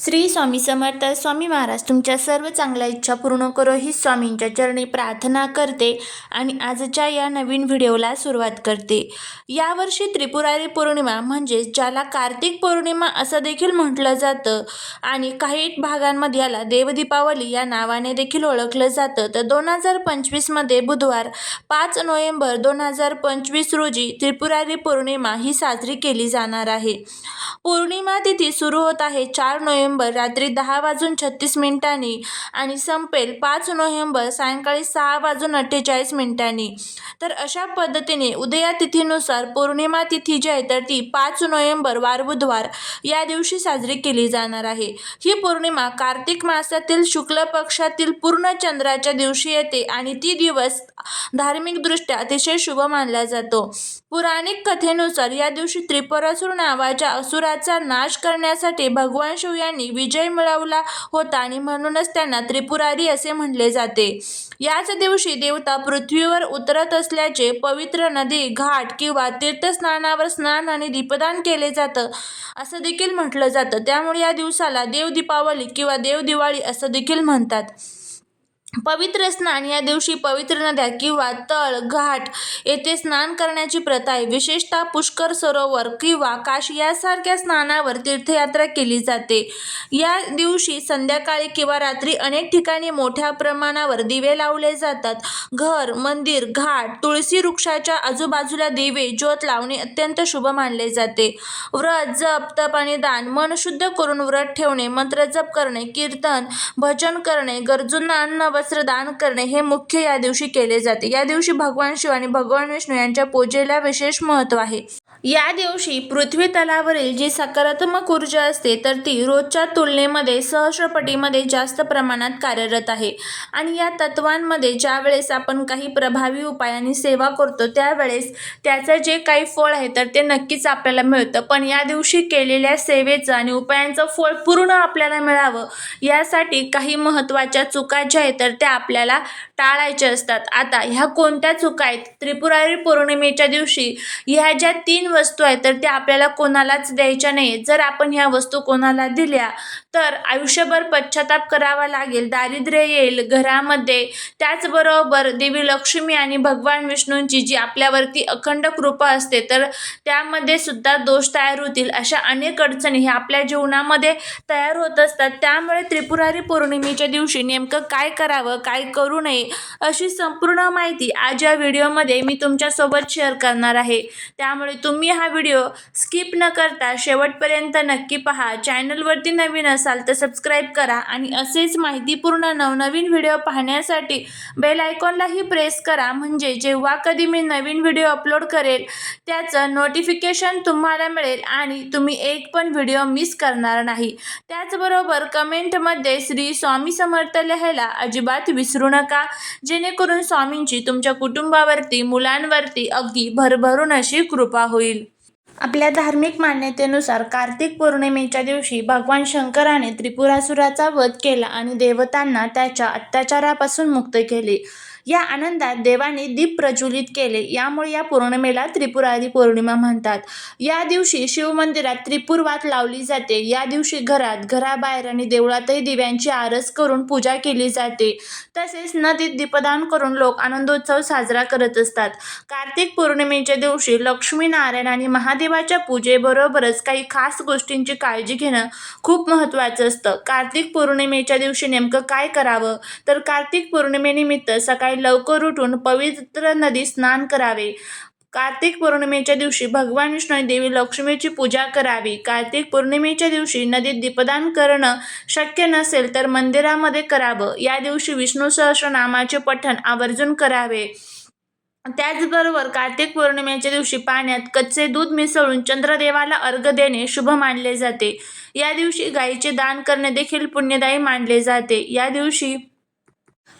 श्री स्वामी समर्थ स्वामी महाराज तुमच्या सर्व चांगल्या इच्छा पूर्ण करो ही स्वामींच्या चरणी प्रार्थना करते आणि आजच्या या नवीन व्हिडिओला सुरुवात करते. यावर्षी त्रिपुरारी पौर्णिमा म्हणजेच ज्याला कार्तिक पौर्णिमा असं देखील म्हटलं जातं आणि काही भागांमध्ये याला देवदीपावली या नावाने देखील ओळखलं जातं. तर दोन हजार पंचवीसमध्ये बुधवार पाच नोव्हेंबर दोन हजार पंचवीस रोजी त्रिपुरारी पौर्णिमा ही साजरी केली जाणार आहे. पौर्णिमा तिथी सुरू होत आहे चार नोव्हेंबर रात्री दहा वाजून छत्तीस मिनिटांनी आणि संपेल पाच नोव्हेंबर सायंकाळी सहा वाजून अठ्ठेचाळीस मिनिटांनी. तर अशा पद्धतीने उदया तिथीनुसार पौर्णिमा तिथी जी आहे तर ती पाच नोव्हेंबर वार बुधवार या दिवशी साजरी केली जाणार आहे. ही पौर्णिमा कार्तिक मासातील शुक्ल पक्षातील पूर्ण चंद्राच्या दिवशी येते आणि ती दिवस धार्मिकदृष्ट्या अतिशय शुभ मानला जातो. पुराणिक कथेनुसार या दिवशी त्रिपुरासूर नावाच्या असुराचा नाश करण्यासाठी भगवान शिव यांनी विजय मिळवला होता आणि म्हणूनच त्यांना त्रिपुरारी असे म्हणले जाते. याच दिवशी देवता पृथ्वीवर उतरत असल्याचे पवित्र नदी घाट किंवा तीर्थस्नानावर स्नान आणि दीपदान केले जातं असं देखील म्हटलं जातं. त्यामुळे या दिवसाला देव दीपावली किंवा देव दिवाळी असं देखील म्हणतात. पवित्र स्नान या दिवशी पवित्र नद्या किंवा तळ घाट येथे स्नान करण्याची प्रथा आहे. विशेषतः पुष्कर सरोवर किंवा काशी यासारख्या स्नानावर तीर्थयात्रा केली जाते. या दिवशी संध्याकाळी किंवा रात्री अनेक ठिकाणी मोठ्या प्रमाणावर दिवे लावले जातात. घर मंदिर घाट तुळशी वृक्षाच्या आजूबाजूला दिवे ज्योत लावणे अत्यंत शुभ मानले जाते. व्रत जप तप आणि दान मन शुद्ध करून व्रत ठेवणे मंत्र जप करणे कीर्तन भजन करणे गरजूंना अन्न वस्त्र दान करणे हे मुख्य या दिवशी केले जाते. या दिवशी भगवान शिव आणि भगवान विष्णू यांच्या पूजेला विशेष महत्त्व आहे. या दिवशी पृथ्वी तलावरील जी सकारात्मक ऊर्जा असते तर ती रोजच्या तुलनेमध्ये सहस्रपटीमध्ये जास्त प्रमाणात कार्यरत आहे. आणि या तत्वांमध्ये ज्यावेळेस आपण काही प्रभावी उपायांनी सेवा करतो त्यावेळेस त्याचं जे काही फळ आहे तर ते नक्कीच आपल्याला मिळतं. पण या दिवशी केलेल्या सेवेचं आणि उपायांचं फळ पूर्ण आपल्याला मिळावं यासाठी काही महत्त्वाच्या चुका ज्या आहेत तर त्या आपल्याला टाळायच्या असतात. आता ह्या कोणत्या चुका आहेत? त्रिपुरारी पौर्णिमेच्या दिवशी ह्या ज्या तीन वस्तू आहेत तर त्या आपल्याला कोणालाच द्यायच्या नाही जर आपण ह्या वस्तू कोणाला दिल्या तर आयुष्यभर पश्चाताप करावा लागेल. दारिद्र्य येईल घरामध्ये. त्याचबरोबर देवी लक्ष्मी आणि भगवान विष्णूंची जी आपल्यावरती अखंड कृपा असते तर त्यामध्ये सुद्धा दोष तयार होतील. अशा अनेक अडचणी ह्या आपल्या जीवनामध्ये तयार होत असतात. त्यामुळे त्रिपुरारी पौर्णिमेच्या दिवशी नेमकं काय करावं काय करू नये अशी संपूर्ण माहिती आज या व्हिडिओमध्ये मी तुमच्यासोबत शेअर करणार आहे. त्यामुळे तुम्ही हा व्हिडिओ स्किप न करता शेवटपर्यंत नक्की पहा. चॅनलवरती नवीन असाल तर सबस्क्राईब करा आणि असेच माहितीपूर्ण नवनवीन व्हिडिओ पाहण्यासाठी बेल आयकॉनलाही प्रेस करा. म्हणजे जेव्हा कधी मी नवीन व्हिडिओ अपलोड करेल त्याचं नोटिफिकेशन तुम्हाला मिळेल आणि तुम्ही एक पण व्हिडिओ मिस करणार नाही. त्याचबरोबर कमेंटमध्ये श्री स्वामी समर्थ लिहायला अजिबात विसरू नका. जेणेकरून स्वामींची तुमच्या कुटुंबावरती मुलांवरती अगदी भरभरून अशी कृपा होईल. आपल्या धार्मिक मान्यतेनुसार कार्तिक पौर्णिमेच्या दिवशी भगवान शंकराने त्रिपुरासुराचा वध केला आणि देवतांना त्याच्या अत्याचारापासून मुक्त केले. या आनंदात देवाने दीप प्रज्वलित केले. यामुळे या पौर्णिमेला त्रिपुरारी पौर्णिमा म्हणतात. या दिवशी शिवमंदिरात त्रिपुरवात लावली जाते. या दिवशी घरात घराबाहेर आणि देवळातही दिव्यांची आरस करून पूजा केली जाते. तसेच नदीत दीपदान करून लोक आनंदोत्सव साजरा करत असतात. कार्तिक पौर्णिमेच्या दिवशी लक्ष्मीनारायण आणि महादेवाच्या पूजेबरोबरच काही खास गोष्टींची काळजी घेणं खूप महत्त्वाचं असतं. कार्तिक पौर्णिमेच्या दिवशी नेमकं काय करावं? तर कार्तिक पौर्णिमेनिमित्त सकाळी लवकर उठून पवित्र नदी स्नान करावे. कार्तिक पौर्णिमेच्या दिवशी भगवान विष्णू देवी लक्ष्मीची पूजा करावी. कार्तिक पौर्णिमेच्या दिवशी नदीत दीपदान करणं शक्य नसेल तर मंदिरामध्ये करावं. या दिवशी विष्णू सहस्रनामाचे पठण आवर्जून करावे. त्याचबरोबर कार्तिक पौर्णिमेच्या दिवशी पाण्यात कच्चे दूध मिसळून चंद्रदेवाला अर्घ देणे शुभ मानले जाते. या दिवशी गायीचे दान करणे देखील पुण्यदायी मानले जाते. या दिवशी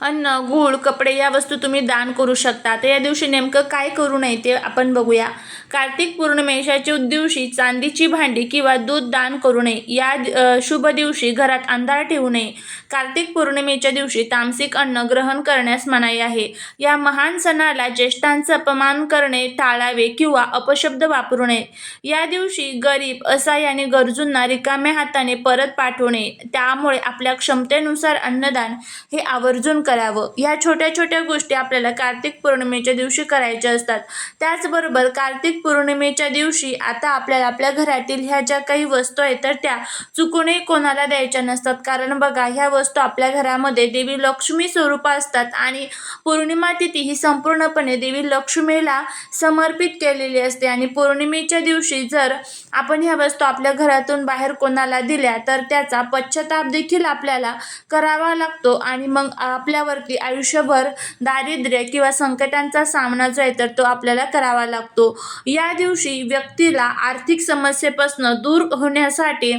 अन्न गूळ कपडे या वस्तू तुम्ही दान करू शकता. तर या दिवशी नेमकं काय करू नये ते आपण बघूया. कार्तिक पौर्णिमेच्या दिवशी चांदीची भांडी किंवा दूध दान करू नये या शुभ दिवशी घरात अंधार ठेवू नये. कार्तिक पौर्णिमेच्या दिवशी तामसिक अन्न ग्रहण करण्यास मनाई आहे. या महान सणाला ज्येष्ठांचा अपमान करणे टाळावे किंवा अपशब्द वापरू नये. या दिवशी गरीब असहाय्य आणि गरजूंना रिकाम्या हाताने परत पाठवणे त्यामुळे आपल्या क्षमतेनुसार अन्नदान हे आवर्जून करावं. ह्या छोट्या छोट्या गोष्टी आपल्याला कार्तिक पौर्णिमेच्या दिवशी करायच्या असतात. त्याचबरोबर कार्तिक पौर्णिमेच्या दिवशी आता आपल्याला आपल्या घरातील ह्या ज्या काही वस्तू आहेत तर त्या चुकूनही कोणाला द्यायच्या नसतात. कारण बघा ह्या वस्तू आपल्या घरामध्ये देवी लक्ष्मी स्वरूप असतात आणि पौर्णिमा तिथी ही संपूर्णपणे देवी लक्ष्मीला समर्पित केलेली असते. आणि पौर्णिमेच्या दिवशी जर आपण ह्या वस्तू आपल्या घरातून बाहेर कोणाला दिल्या तर त्याचा पश्चाताप देखील आपल्याला करावा लागतो. आणि मग आपल्यावरती आयुष्यभर दारिद्र्य किंवा संकटांचा सामना जो आहे तर तो आपल्याला करावा लागतो. या दिवशी व्यक्तीला आर्थिक समस्येपासून दूर होण्यासाठी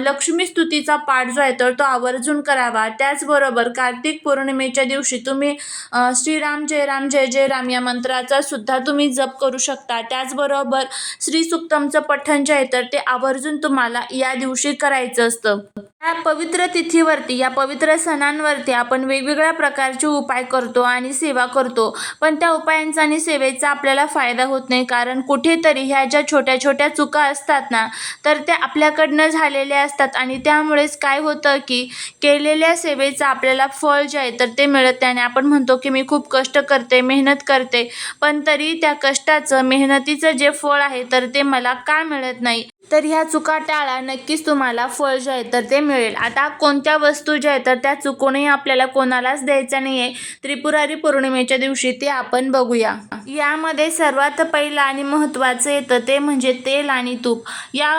लक्ष्मी स्तुतीचा पाठ जो आहे तर तो आवर्जून करावा. त्याचबरोबर कार्तिक पौर्णिमेच्या दिवशी तुम्ही श्रीराम जय राम जय जय राम या मंत्राचा सुद्धा तुम्ही जप करू शकता. त्याचबरोबर श्री सुक्तमचं पठण जे आहे तर ते आवर्जून तुम्हाला या दिवशी करायचं असतं. या पवित्र तिथीवरती या पवित्र सणांवरती आपण वेगवेगळ्या प्रकारचे उपाय करतो आणि सेवा करतो. पण त्या उपायांचा आणि सेवेचा आपल्याला फायदा होत नाही. कारण कुठेतरी ह्या ज्या छोट्या छोट्या चुका असतात ना तर त्या आपल्याकडनं झालेल्या असतात. आणि त्यामुळेच काय होतं की केलेल्या सेवेचं आपल्याला फळ जे आहे तर ते मिळत नाही. आणि आपण म्हणतो की मी खूप कष्ट करते मेहनत करते. पण तरी त्या कष्टाचं मेहनतीचं जे फळ आहे तर ते मला का मिळत नाही? तर ह्या चुका टाळा. नक्कीच तुम्हाला फळ जे आहे तर ते मिळेल. आता कोणत्या वस्तू ज्या आहेत तर त्या चुकूनही आपल्याला कोणालाच द्यायचा नाही आहे त्रिपुरारी पौर्णिमेच्या दिवशी ते आपण बघूया. यामध्ये सर्वात पहिलं आणि महत्त्वाचं येतं ते म्हणजे तेल आणि तूप. या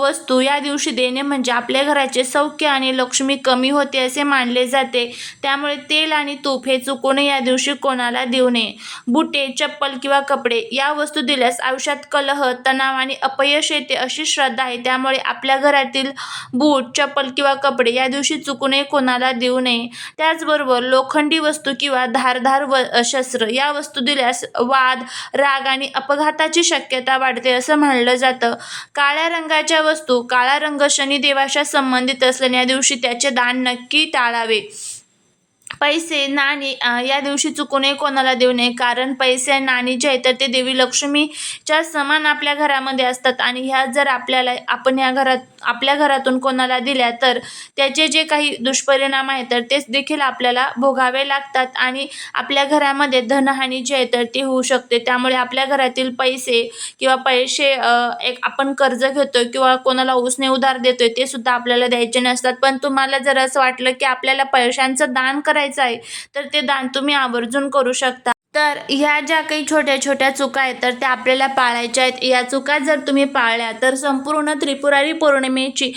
वस्तू या दिवशी देणे म्हणजे आपल्या घराचे सौख्य आणि लक्ष्मी कमी होते असे मानले जाते. त्यामुळे तेल आणि तूप हे चुकून या दिवशी कोणाला देऊ नये. बुटे चप्पल किंवा कपडे या वस्तू दिल्यास आयुष्यात कलह तणाव आणि अपयश येते अशी श्रद्धा आहे. त्यामुळे आपल्या घरातील बूट चप्पल किंवा कपडे या दिवशी चुकूनही कोणाला देऊ नये. त्याचबरोबर लोखंडी वस्तू किंवा धारधार व शस्त्र या वस्तू दिल्यास वाद राग आणि अपघाताची शक्यता वाढते असं म्हणलं जातं. काळ्या रंगाच्या वस्तू काळा रंग शनिदेवाच्या संबंधित असल्याने या दिवशी त्याचे दान नक्की टाळावे. पैसे नाणी या दिवशी चुकूनही कोणाला देऊ नये. कारण पैसे नाणी जे आहेत तर ते देवी लक्ष्मीच्या समान आपल्या घरामध्ये असतात. आणि ह्या जर आपल्याला आपण ह्या घरात आपल्या घरातून कोणाला दिल्या तर त्याचे जे काही दुष्परिणाम आहेत तर तेच देखील आपल्याला भोगावे लागतात. आणि आपल्या घरामध्ये धनहानी जी आहे तर ती होऊ शकते. त्यामुळे आपल्या घरातील पैसे किंवा पैसे एक आपण कर्ज घेतोय किंवा कोणाला उसने उधार देतोय ते सुद्धा आपल्याला द्यायचे नसतात. पण तुम्हाला जर असं वाटलं की आपल्याला पैशांचं दान करायचं आहे तर ते दान तुम्ही आवर्जून करू शकता. तर ह्या ज्या काही छोट्या छोट्या चुका आहेत तर त्या आपल्याला पाळायच्या आहेत. या चुका जर तुम्ही पाळल्या तर संपूर्ण त्रिपुरारी पौर्णिमेची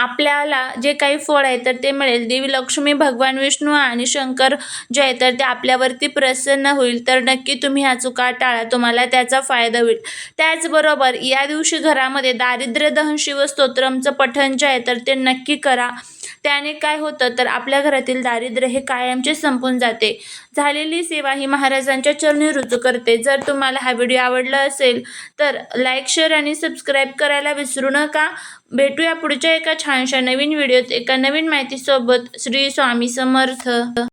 आपल्याला जे काही फळ आहे तर ते मिळेल. देवी लक्ष्मी भगवान विष्णू आणि शंकर जे आहे तर ते आपल्यावरती प्रसन्न होईल. तर नक्की तुम्ही ह्या चुका टाळा. तुम्हाला त्याचा फायदा होईल. त्याचबरोबर या दिवशी घरामध्ये दारिद्र्य दहन शिवस्तोत्रमचं पठण जे आहे तर ते नक्की करा. त्याने काय होतं तर आपल्या घरातील दारिद्र्य हे कायमचे संपून जाते. झालेली सेवा ही महाराजांच्या चरणी रुजू करते. जर तुम्हाला हा व्हिडिओ आवडला असेल तर लाईक शेअर आणि सबस्क्राईब करायला विसरू नका. भेटूया पुढच्या एका छानशा नवीन व्हिडिओत एका नवीन माहितीसोबत. श्री स्वामी समर्थ.